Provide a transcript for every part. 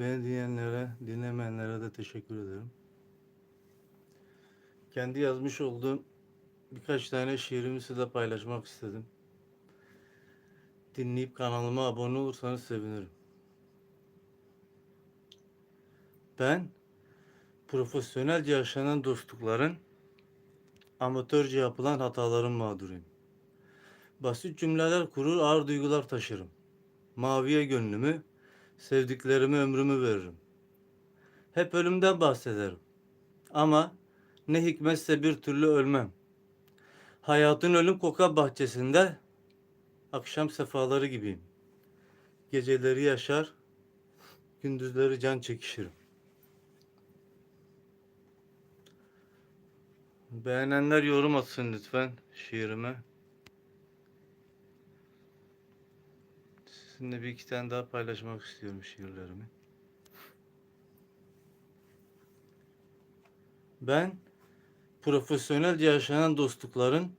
Beni dinleyenlere, dinlemeyenlere de teşekkür ederim. Kendi yazmış olduğum birkaç tane şiirimi size paylaşmak istedim. Dinleyip kanalıma abone olursanız sevinirim. Ben profesyonelce yaşanan dostlukların amatörce yapılan hataların mağduruyum. Basit cümleler kurur, ağır duygular taşırım. Maviye gönlümü, sevdiklerime ömrümü veririm. Hep ölümden bahsederim. Ama ne hikmetse bir türlü ölmem. Hayatın ölüm kokar bahçesinde akşam sefaları gibiyim. Geceleri yaşar, gündüzleri can çekişirim. Beğenenler yorum atsın lütfen şiirime. Sizinle bir iki tane daha paylaşmak istiyorum şiirlerimi. Ben profesyonelce yaşanan dostlukların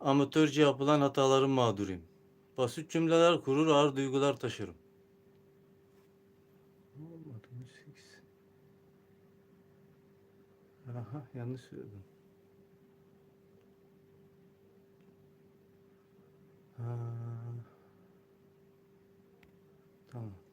amatörce yapılan hataların mağduruyum. Basit cümleler kurur, ağır duygular taşırım. Olmadı. Aha, yanlış söyledim. Tamam.